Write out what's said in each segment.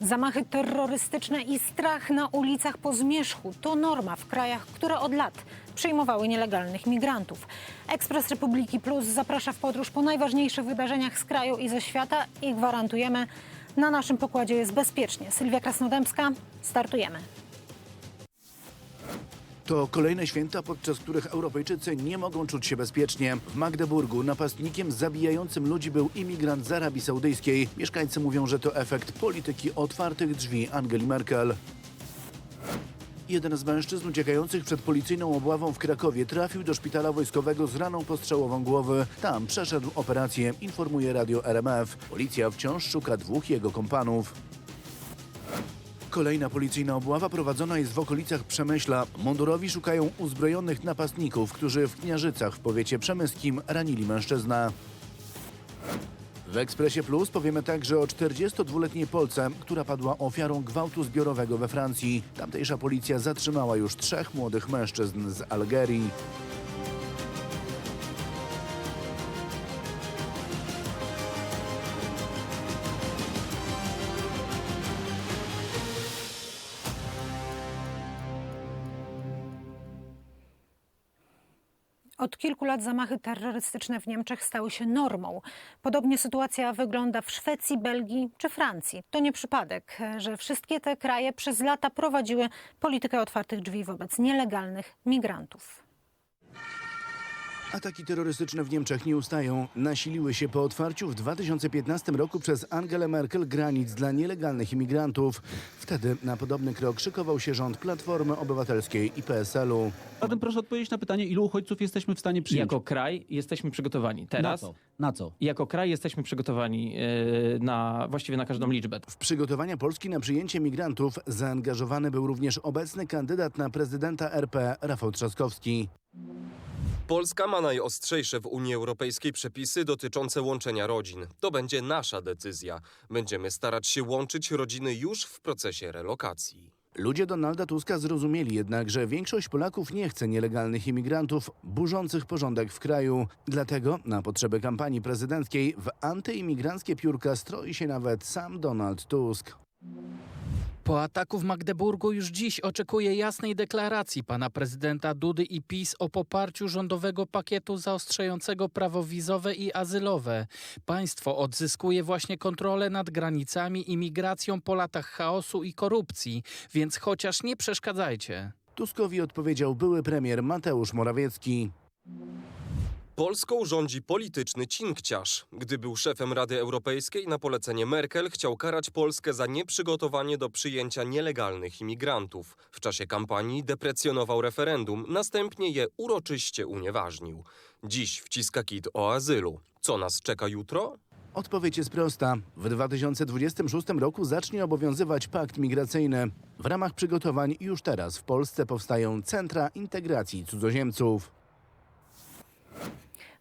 Zamachy terrorystyczne i strach na ulicach po zmierzchu to norma w krajach, które od lat przyjmowały nielegalnych migrantów. Ekspres Republiki Plus zaprasza w podróż po najważniejszych wydarzeniach z kraju i ze świata i gwarantujemy, na naszym pokładzie jest bezpiecznie. Sylwia Krasnodębska, startujemy. To kolejne święta, podczas których Europejczycy nie mogą czuć się bezpiecznie. W Magdeburgu napastnikiem zabijającym ludzi był imigrant z Arabii Saudyjskiej. Mieszkańcy mówią, że to efekt polityki otwartych drzwi Angeli Merkel. Jeden z mężczyzn uciekających przed policyjną obławą w Krakowie trafił do szpitala wojskowego z raną postrzałową głowy. Tam przeszedł operację, informuje radio RMF. Policja wciąż szuka dwóch jego kompanów. Kolejna policyjna obława prowadzona jest w okolicach Przemyśla. Mundurowi szukają uzbrojonych napastników, którzy w Kniarzycach w powiecie przemyskim ranili mężczyznę. W Ekspresie Plus powiemy także o 42-letniej Polce, która padła ofiarą gwałtu zbiorowego we Francji. Tamtejsza policja zatrzymała już trzech młodych mężczyzn z Algerii. Od kilku lat zamachy terrorystyczne w Niemczech stały się normą. Podobnie sytuacja wygląda w Szwecji, Belgii czy Francji. To nie przypadek, że wszystkie te kraje przez lata prowadziły politykę otwartych drzwi wobec nielegalnych migrantów. Ataki terrorystyczne w Niemczech nie ustają. Nasiliły się po otwarciu w 2015 roku przez Angelę Merkel granic dla nielegalnych imigrantów. Wtedy na podobny krok szykował się rząd Platformy Obywatelskiej i PSL-u. Zatem proszę odpowiedzieć na pytanie, ilu uchodźców jesteśmy w stanie przyjąć? Jako kraj jesteśmy przygotowani. Teraz Na co? Na co? jako kraj jesteśmy przygotowani e, na właściwie na każdą liczbę. W przygotowania Polski na przyjęcie migrantów zaangażowany był również obecny kandydat na prezydenta RP Rafał Trzaskowski. Polska ma najostrzejsze w Unii Europejskiej przepisy dotyczące łączenia rodzin. To będzie nasza decyzja. Będziemy starać się łączyć rodziny już w procesie relokacji. Ludzie Donalda Tuska zrozumieli jednak, że większość Polaków nie chce nielegalnych imigrantów burzących porządek w kraju. Dlatego na potrzeby kampanii prezydenckiej w antyimigranckie piórka stroi się nawet sam Donald Tusk. Po ataku w Magdeburgu już dziś oczekuje jasnej deklaracji pana prezydenta Dudy i PiS o poparciu rządowego pakietu zaostrzającego prawo wizowe i azylowe. Państwo odzyskuje właśnie kontrolę nad granicami i migracją po latach chaosu i korupcji, więc chociaż nie przeszkadzajcie. Tuskowi odpowiedział były premier Mateusz Morawiecki. Polską rządzi polityczny cinkciarz. Gdy był szefem Rady Europejskiej, na polecenie Merkel chciał karać Polskę za nieprzygotowanie do przyjęcia nielegalnych imigrantów. W czasie kampanii deprecjonował referendum, następnie je uroczyście unieważnił. Dziś wciska kit o azylu. Co nas czeka jutro? Odpowiedź jest prosta. W 2026 roku zacznie obowiązywać pakt migracyjny. W ramach przygotowań już teraz w Polsce powstają centra integracji cudzoziemców.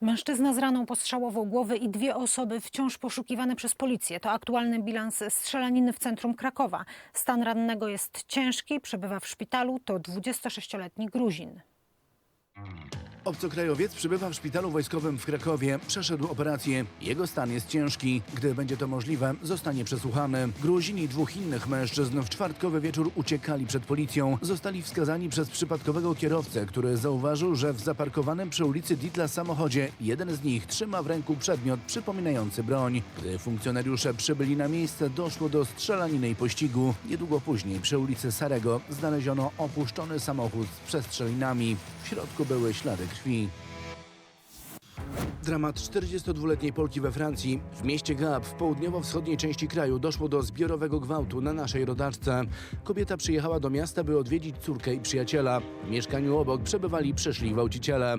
Mężczyzna z raną postrzałową głowy i dwie osoby wciąż poszukiwane przez policję. To aktualny bilans strzelaniny w centrum Krakowa. Stan rannego jest ciężki, przebywa w szpitalu. To 26-letni Gruzin. Obcokrajowiec przybywa w szpitalu wojskowym w Krakowie. Przeszedł operację. Jego stan jest ciężki. Gdy będzie to możliwe, zostanie przesłuchany. Gruzin i dwóch innych mężczyzn w czwartkowy wieczór uciekali przed policją. Zostali wskazani przez przypadkowego kierowcę, który zauważył, że w zaparkowanym przy ulicy Ditla samochodzie jeden z nich trzyma w ręku przedmiot przypominający broń. Gdy funkcjonariusze przybyli na miejsce, doszło do strzelaniny i pościgu. Niedługo później przy ulicy Sarego znaleziono opuszczony samochód z przestrzelinami. W środku były ślady. Dramat 42-letniej Polki we Francji. W mieście Gap w południowo-wschodniej części kraju doszło do zbiorowego gwałtu na naszej rodaczce. Kobieta przyjechała do miasta, by odwiedzić córkę i przyjaciela. W mieszkaniu obok przebywali przyszli gwałciciele.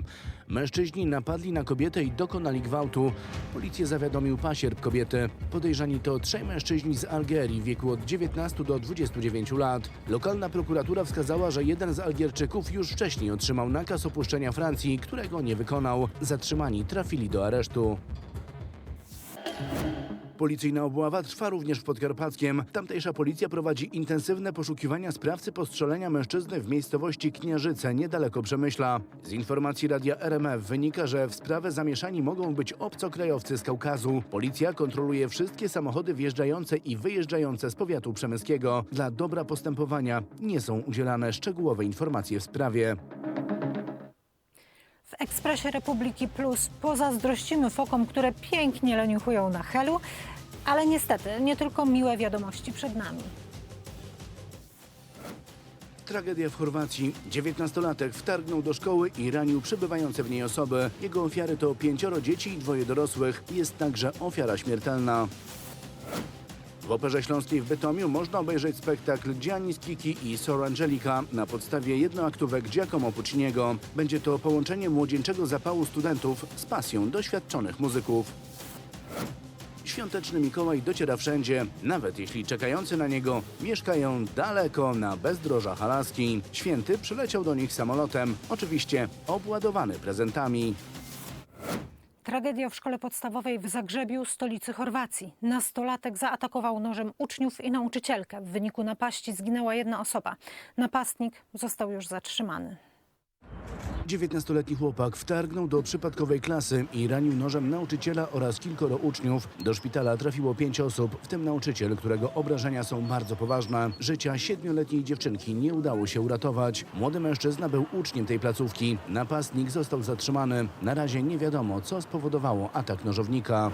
Mężczyźni napadli na kobietę i dokonali gwałtu. Policję zawiadomił pasierb kobiety. Podejrzani to trzej mężczyźni z Algierii w wieku od 19 do 29 lat. Lokalna prokuratura wskazała, że jeden z Algierczyków już wcześniej otrzymał nakaz opuszczenia Francji, którego nie wykonał. Zatrzymani trafili do aresztu. Policyjna obława trwa również w Podkarpackiem. Tamtejsza policja prowadzi intensywne poszukiwania sprawcy postrzelenia mężczyzny w miejscowości Kniarzyce, niedaleko Przemyśla. Z informacji radia RMF wynika, że w sprawę zamieszani mogą być obcokrajowcy z Kaukazu. Policja kontroluje wszystkie samochody wjeżdżające i wyjeżdżające z powiatu przemyskiego. Dla dobra postępowania nie są udzielane szczegółowe informacje w sprawie. Ekspresie Republiki Plus pozazdrościmy fokom, które pięknie leniuchują na helu, ale niestety nie tylko miłe wiadomości przed nami. Tragedia w Chorwacji. 19-latek wtargnął do szkoły i ranił przebywające w niej osoby. Jego ofiary to pięcioro dzieci i dwoje dorosłych. Jest także ofiara śmiertelna. W Operze Śląskiej w Bytomiu można obejrzeć spektakl Gianni Kiki i Sor Angelika na podstawie jednoaktówek Giacomo Pucciniego. Będzie to połączenie młodzieńczego zapału studentów z pasją doświadczonych muzyków. Świąteczny Mikołaj dociera wszędzie, nawet jeśli czekający na niego mieszkają daleko na bezdrożach Alaski. Święty przyleciał do nich samolotem, oczywiście obładowany prezentami. Tragedia w szkole podstawowej w Zagrzebiu, stolicy Chorwacji. Nastolatek zaatakował nożem uczniów i nauczycielkę. W wyniku napaści zginęła jedna osoba. Napastnik został już zatrzymany. 19-letni chłopak wtargnął do przypadkowej klasy i ranił nożem nauczyciela oraz kilkoro uczniów. Do szpitala trafiło pięć osób, w tym nauczyciel, którego obrażenia są bardzo poważne. Życia siedmioletniej dziewczynki nie udało się uratować. Młody mężczyzna był uczniem tej placówki. Napastnik został zatrzymany. Na razie nie wiadomo, co spowodowało atak nożownika.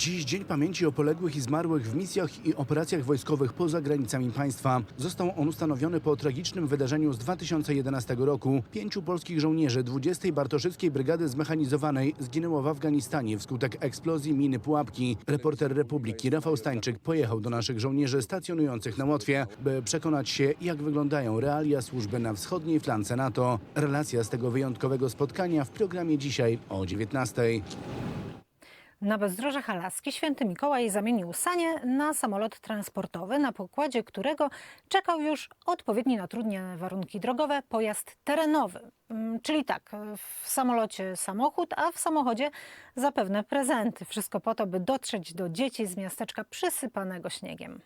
Dziś Dzień Pamięci o poległych i zmarłych w misjach i operacjach wojskowych poza granicami państwa. Został on ustanowiony po tragicznym wydarzeniu z 2011 roku. Pięciu polskich żołnierzy 20. Bartoszyckiej Brygady Zmechanizowanej zginęło w Afganistanie wskutek eksplozji miny Pułapki. Reporter Republiki Rafał Stańczyk pojechał do naszych żołnierzy stacjonujących na Łotwie, by przekonać się, jak wyglądają realia służby na wschodniej flance NATO. Relacja z tego wyjątkowego spotkania w programie dzisiaj o 19. Na bezdrożach Alaski święty Mikołaj zamienił sanie na samolot transportowy, na pokładzie którego czekał już odpowiedni na trudne warunki drogowe pojazd terenowy. Mm, Czyli tak, w samolocie samochód, a w samochodzie zapewne prezenty. Wszystko po to, by dotrzeć do dzieci z miasteczka przysypanego śniegiem.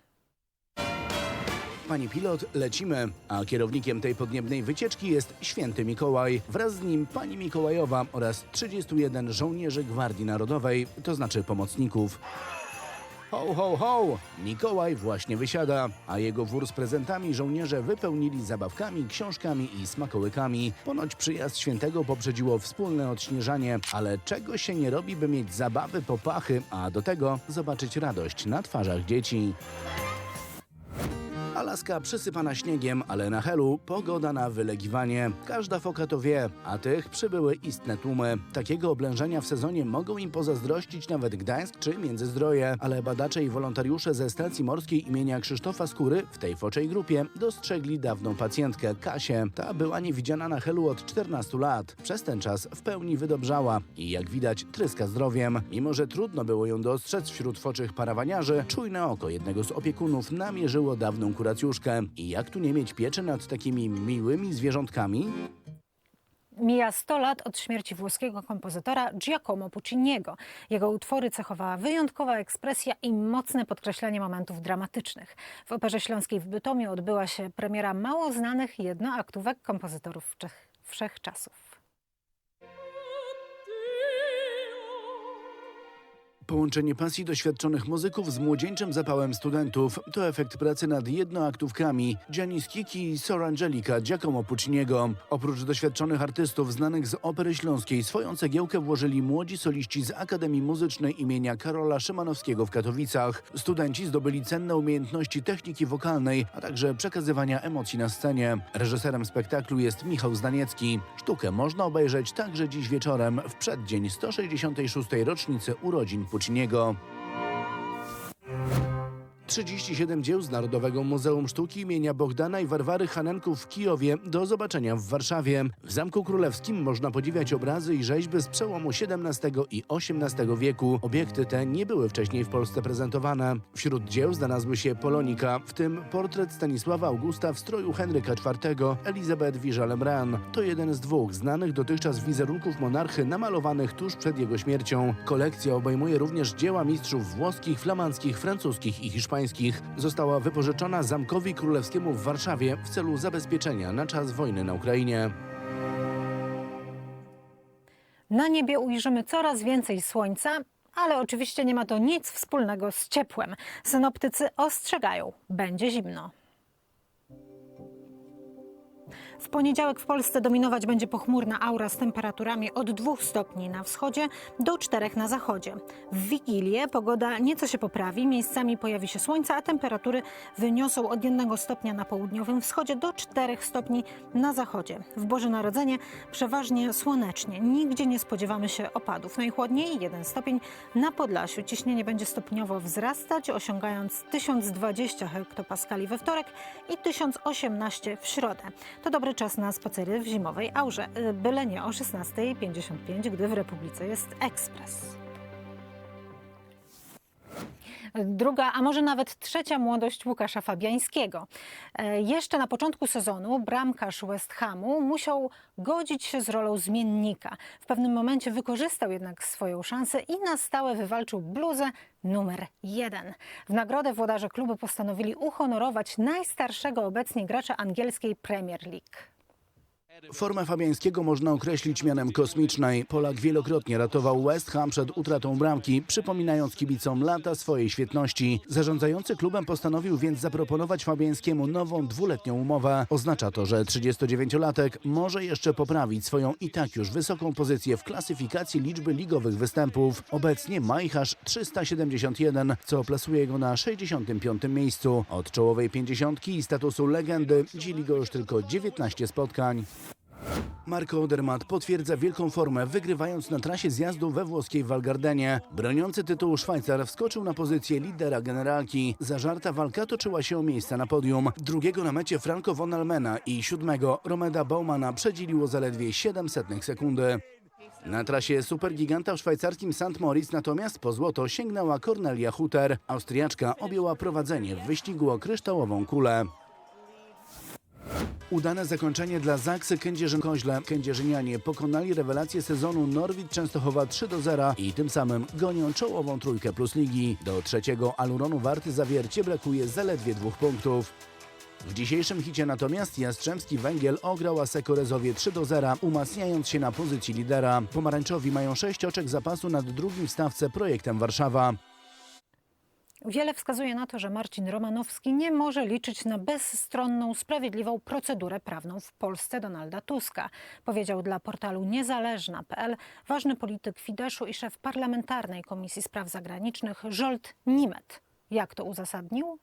Pani pilot, lecimy, a kierownikiem tej podniebnej wycieczki jest święty Mikołaj. Wraz z nim pani Mikołajowa oraz 31 żołnierzy Gwardii Narodowej, to znaczy pomocników. Ho, ho, ho! Mikołaj właśnie wysiada, a jego wór z prezentami żołnierze wypełnili zabawkami, książkami i smakołykami. Ponoć przyjazd świętego poprzedziło wspólne odśnieżanie, ale czego się nie robi, by mieć zabawy, popachy, a do tego zobaczyć radość na twarzach dzieci. Alaska przysypana śniegiem, ale na Helu pogoda na wylegiwanie. Każda foka to wie, a tych przybyły istne tłumy. Takiego oblężenia w sezonie mogą im pozazdrościć nawet Gdańsk czy Międzyzdroje, ale badacze i wolontariusze ze stacji morskiej imienia Krzysztofa Skóry w tej foczej grupie dostrzegli dawną pacjentkę Kasię. Ta była niewidziana na Helu od 14 lat. Przez ten czas w pełni wydobrzała i jak widać tryska zdrowiem. Mimo, że trudno było ją dostrzec wśród foczych parawaniarzy, czujne oko jednego z opiekunów namierzyło dawną I jak tu nie mieć pieczy nad takimi miłymi zwierzątkami? Mija 100 lat od śmierci włoskiego kompozytora Giacomo Pucciniego. Jego utwory cechowała wyjątkowa ekspresja i mocne podkreślanie momentów dramatycznych. W Operze Śląskiej w Bytomiu odbyła się premiera mało znanych jednoaktówek kompozytorów wszechczasów. Połączenie pasji doświadczonych muzyków z młodzieńczym zapałem studentów to efekt pracy nad jednoaktówkami Gianni Kiki i Sor Angelika Giacomo Pucciniego. Oprócz doświadczonych artystów znanych z Opery Śląskiej swoją cegiełkę włożyli młodzi soliści z Akademii Muzycznej imienia Karola Szymanowskiego w Katowicach. Studenci zdobyli cenne umiejętności techniki wokalnej, a także przekazywania emocji na scenie. Reżyserem spektaklu jest Michał Zdaniecki. Sztukę można obejrzeć także dziś wieczorem w przeddzień 166. rocznicy urodzin Pucciniego. 37 dzieł z Narodowego Muzeum Sztuki imienia Bogdana i Warwary Hanenków w Kijowie do zobaczenia w Warszawie. W Zamku Królewskim można podziwiać obrazy i rzeźby z przełomu XVII i XVIII wieku. Obiekty te nie były wcześniej w Polsce prezentowane. Wśród dzieł znalazły się Polonika, w tym portret Stanisława Augusta w stroju Henryka IV, Elizabeth Wiża-Lemran. To jeden z dwóch znanych dotychczas wizerunków monarchy namalowanych tuż przed jego śmiercią. Kolekcja obejmuje również dzieła mistrzów włoskich, flamandzkich, francuskich i hiszpańskich. Została wypożyczona Zamkowi Królewskiemu w Warszawie w celu zabezpieczenia na czas wojny na Ukrainie. Na niebie ujrzymy coraz więcej słońca, ale oczywiście nie ma to nic wspólnego z ciepłem. Synoptycy ostrzegają, będzie zimno. W poniedziałek w Polsce dominować będzie pochmurna aura z temperaturami od 2 stopni na wschodzie do 4 na zachodzie. W Wigilię pogoda nieco się poprawi, miejscami pojawi się słońce, a temperatury wyniosą od 1 stopnia na południowym wschodzie do 4 stopni na zachodzie. W Boże Narodzenie przeważnie słonecznie, nigdzie nie spodziewamy się opadów. Najchłodniej 1 stopień na Podlasiu. Ciśnienie będzie stopniowo wzrastać, osiągając 1020 hektopaskali we wtorek i 1018 w środę. To czas na spacery w zimowej aurze, y, byle nie o 16.55, gdy w Republice jest ekspres. Druga, a może nawet trzecia młodość Łukasza Fabiańskiego. E, Jeszcze na początku sezonu bramkarz West Hamu musiał godzić się z rolą zmiennika. W pewnym momencie wykorzystał jednak swoją szansę i na stałe wywalczył bluzę numer jeden. W nagrodę włodarze klubu postanowili uhonorować najstarszego obecnie gracza angielskiej Premier League. Formę Fabiańskiego można określić mianem kosmicznej. Polak wielokrotnie ratował West Ham przed utratą bramki, przypominając kibicom lata swojej świetności. Zarządzający klubem postanowił więc zaproponować Fabiańskiemu nową dwuletnią umowę. Oznacza to, że 39-latek może jeszcze poprawić swoją i tak już wysoką pozycję w klasyfikacji liczby ligowych występów. Obecnie ma ich aż 371, co plasuje go na 65. miejscu. Od czołowej 50 i statusu legendy dzieli go już tylko 19 spotkań. Marco Odermatt potwierdza wielką formę, wygrywając na trasie zjazdu we włoskiej Walgardenie. Broniący tytułu Szwajcar wskoczył na pozycję lidera generalki. Zażarta walka toczyła się o miejsca na podium. Drugiego na mecie Franco von Almena i siódmego Romeda Baumana przedzieliło zaledwie 700 sekundy. Na trasie supergiganta w szwajcarskim St. Moritz natomiast po złoto sięgnęła Cornelia Hutter. Austriaczka objęła prowadzenie w wyścigu o kryształową kulę. Udane zakończenie dla Zaksy Kędzierzyn-Koźle. Kędzierzynianie pokonali rewelację sezonu Norwid Częstochowa 3 do 0 i tym samym gonią czołową trójkę plus ligi. Do trzeciego Aluronu Warty Zawiercie brakuje zaledwie dwóch punktów. W dzisiejszym hicie natomiast Jastrzębski Węgiel ograł Asekorezowie 3 do 0, umacniając się na pozycji lidera. Pomarańczowi mają 6 oczek zapasu nad drugim w stawce projektem Warszawa. Wiele wskazuje na to, że Marcin Romanowski nie może liczyć na bezstronną, sprawiedliwą procedurę prawną w Polsce Donalda Tuska. Powiedział dla portalu niezależna.pl ważny polityk Fideszu i szef parlamentarnej Komisji Spraw Zagranicznych Żolt Nimet. Jak to uzasadnił?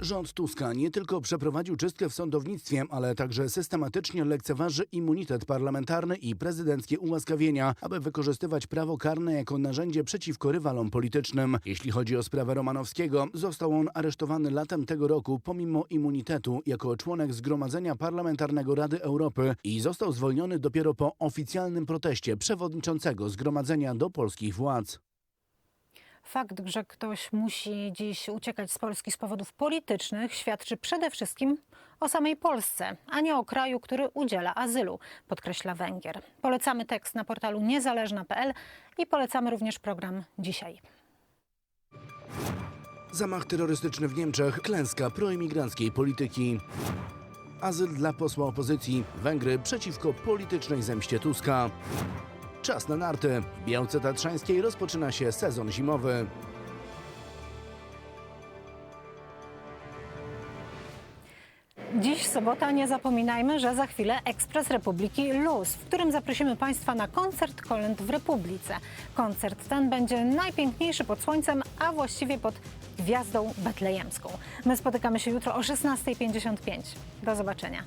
Rząd Tuska nie tylko przeprowadził czystkę w sądownictwie, ale także systematycznie lekceważy immunitet parlamentarny i prezydenckie ułaskawienia, aby wykorzystywać prawo karne jako narzędzie przeciwko rywalom politycznym. Jeśli chodzi o sprawę Romanowskiego, został on aresztowany latem tego roku pomimo immunitetu jako członek Zgromadzenia Parlamentarnego Rady Europy i został zwolniony dopiero po oficjalnym proteście przewodniczącego Zgromadzenia do polskich władz. Fakt, że ktoś musi dziś uciekać z Polski z powodów politycznych, świadczy przede wszystkim o samej Polsce, a nie o kraju, który udziela azylu, podkreśla Węgier. Polecamy tekst na portalu niezależna.pl i polecamy również program dzisiaj. Zamach terrorystyczny w Niemczech, klęska proimigranckiej polityki. Azyl dla posła opozycji, Węgry przeciwko politycznej zemście Tuska. Czas na narty. W Białce Tatrzańskiej rozpoczyna się sezon zimowy. Dziś sobota, nie zapominajmy, że za chwilę Ekspres Republiki Luz, w którym zaprosimy Państwa na koncert kolęd w Republice. Koncert ten będzie najpiękniejszy pod słońcem, a właściwie pod gwiazdą betlejemską. My spotykamy się jutro o 16.55. Do zobaczenia.